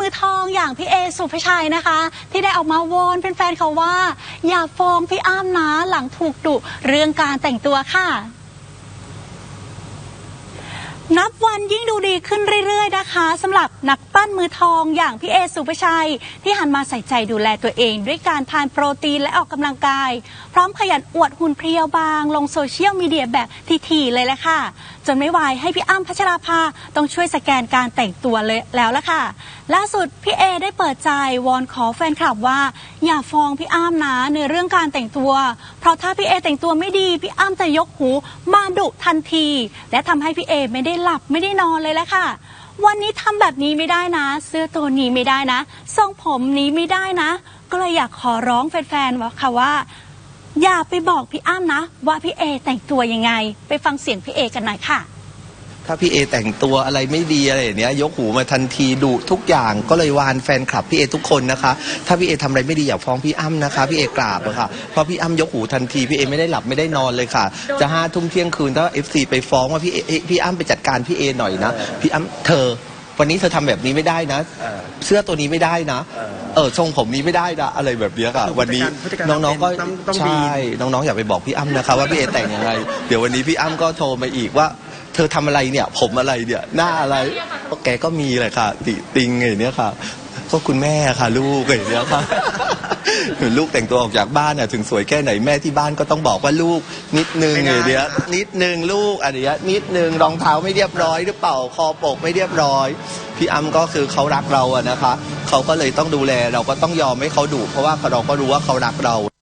มือทองอย่างพี่เอสุภชัยนะคะ ที่ได้ออกมาวอนแฟนๆเขาว่า อย่าฟ้องพี่อ้ำนะหลังถูกดุเรื่องการแต่งตัวค่ะ นับวันยิ่งดูดีขึ้นเรื่อยๆนะคะสำหรับนักปั้นมือทองอย่างพี่เอสุภชัย ที่หันมาใส่ใจดูแลตัวเอง ด้วยการทานโปรตีนและออกกำลังกาย พร้อมขยันอวดหุ่นเพรียวบาง ลงโซเชียลมีเดียแบบทีๆเลยแหละค่ะ จนไม่ไหวให้พี่อ้ำพัชราภาต้องช่วยสแกนการแต่งตัวเลยแล้วละค่ะ ล่าสุดพี่เอได้เปิดใจวอนขอแฟนคลับว่า อย่าฟ้องพี่อ้ำนะในเรื่องการแต่งตัว ราะถ้าพี่เอแต่งตัวไม่ดี พี่อ้ำจะยกหูมาดุทันที และทำให้พี่เอไม่ได้หลับไม่ได้นอนเลยแหละค่ะ วันนี้ทำแบบนี้ไม่ได้นะ เสื้อตัวนี้ไม่ได้นะทรงผมนี้ไม่ได้นะ ก็เลยอยากขอร้องแฟนๆว่าค่ะว่า อย่าไปบอกพี่อ้ำนะ ว่าพี่เอแต่งตัวยังไง ไปฟังเสียงพี่เอกันหน่อยค่ะ ถ้าพี่เอแต่งตัวอะไรไม่ดีอะไรอย่างเนี้ยยกหูมาทันทีดุทุกอย่างก็เลยวานแฟนคลับพี่เอทุกคนนะคะ ถ้าพี่เอทำอะไรไม่ดีอย่าฟ้องพี่อ้ำนะคะ พี่เอกราบอะค่ะเพราะพี่อ้ำยกหูทันทีพี่เอไม่ได้หลับไม่ได้นอนเลยค่ะ จะห้าทุ่มเที่ยงคืนถ้าเอฟซีไปฟ้องว่าพี่เอเอ๊ะพี่อ้ำไปจัดการพี่เอหน่อยนะพี่อ้ำเธอ วันนี้เธอทำแบบนี้ไม่ได้นะ เสื้อตัวนี้ไม่ได้นะ เออทรงผมนี้ไม่ได้นะอะไรแบบเนี้ยค่ะ วันนี้ผู้จัดการน้องๆก็ต้องต้องดี ใช่น้องๆอย่าไปบอกพี่อ้ำนะคะ ว่าพี่เอแต่งยังไง เดี๋ยววันนี้พี่อ้ำก็โทรมาอีกว่า เธอทำอะไรเนี่ย ผมอะไรเนี่ย หน้าอะไรก็แกก็มีเลยค่ะ ติติงไงเนี่ยค่ะ ก็คุณแม่ค่ะลูกไงเนี่ยค่ะเหมือนลูกแต่งตัวออกจากบ้านน่ะถึงสวยแค่ไหนแม่ที่บ้านก็ต้องบอกว่าลูกนิดนึงไม่ไงได้เนี้ยนิดนึงลูกอันเนี้ยนิดนึงรองเท้าไม่เรียบร้อยหรือเปล่าคอปกไม่เรียบร้อย พี่อ้ำก็คือเขารักเราอะนะคะเขาก็เลยต้องดูแลเราก็ต้องยอมให้เขาดุเพราะว่าเราก็รู้ว่าเขารักเรา